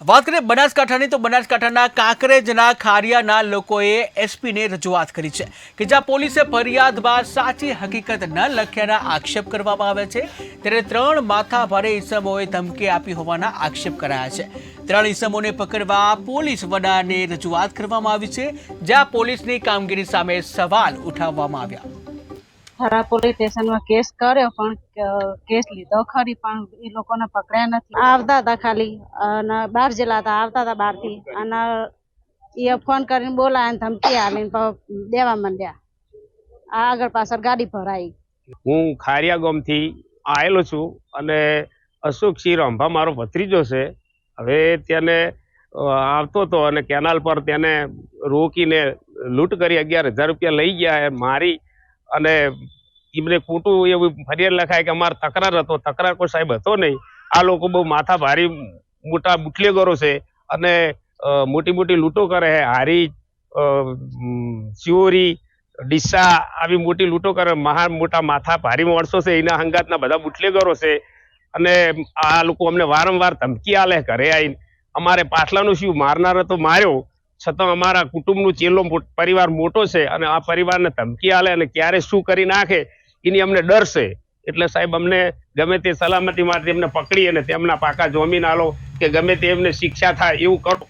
વાત કરીએ બનાસકાંઠાની, તો બનાસકાંઠાના કાંકરેજના ખારિયાના લોકોએ એસપીને રજૂઆત કરી છે કે જ્યાં પોલીસે ફરિયાદ બાદ સાચી હકીકત ન લખ્યાના આક્ષેપ કરવામાં આવ્યા છે. ત્યારે ત્રણ માથાભારે ઈસમોએ ધમકી આપી હોવાના આક્ષેપ કરાયા છે. ત્રણ ઈસમોને પકડવા પોલીસ વડાને રજૂઆત કરવામાં આવી છે, જ્યાં પોલીસની કામગીરી સામે સવાલ ઉઠાવવામાં આવ્યા. થરા પોલીસ સ્ટેશનમાં કેસ કર્યો પણ કેસ લીધો ખરી પણ એ લોકોને પકડ્યા નથી. આવતા હતા ખાલી અને બહાર જેલા હતા આવતા હતા બહારથી. અને એ ફોન કરીને બોલાય અને ધમકી આવીને દેવા માંડ્યા. આ આગળ પાછળ ગાડી ભરાઈ. હું ખારિયા ગામથી આવેલો છું અને અશોકસિંહ રંભા મારો ભત્રીજો છે. હવે તેને આવતો હતો અને કેનાલ પર તેને રોકીને લૂંટ કરી અગિયાર હજાર રૂપિયા લઈ ગયા એ મારી અને એમને ખોટું એવું ફરિયાદ લખાય કે અમારે તકરાર હતો તકરાર કોઈ સાહેબ હતો નહીં. આ લોકો બહુ માથા ભારી મોટા બુટલેગરો છે અને મોટી મોટી લૂંટો કરે છે. હારી ઉમ, ડીસા આવી મોટી લૂંટો કરે. મહા મોટા માથા ભારી માણસો છે. એના હંગાતના બધા બુટલેગરો છે. અને આ લોકો અમને વારંવાર ધમકી આલે ઘરે આવીને. અમારે પાછલાનું શું? મારનાર તો માર્યો. છતાં અમારા કુટુંબનું ચેલો પરિવાર મોટો છે અને આ પરિવારને ધમકી આલે અને ક્યારે શું કરી નાખે એની અમને ડર છે. એટલે સાહેબ અમને ગમે તે સલામતી માટે એમને પકડી અને તેમના પાકા જોમીન આલો કે ગમે તે એમને શિક્ષા થાય એવું કરો.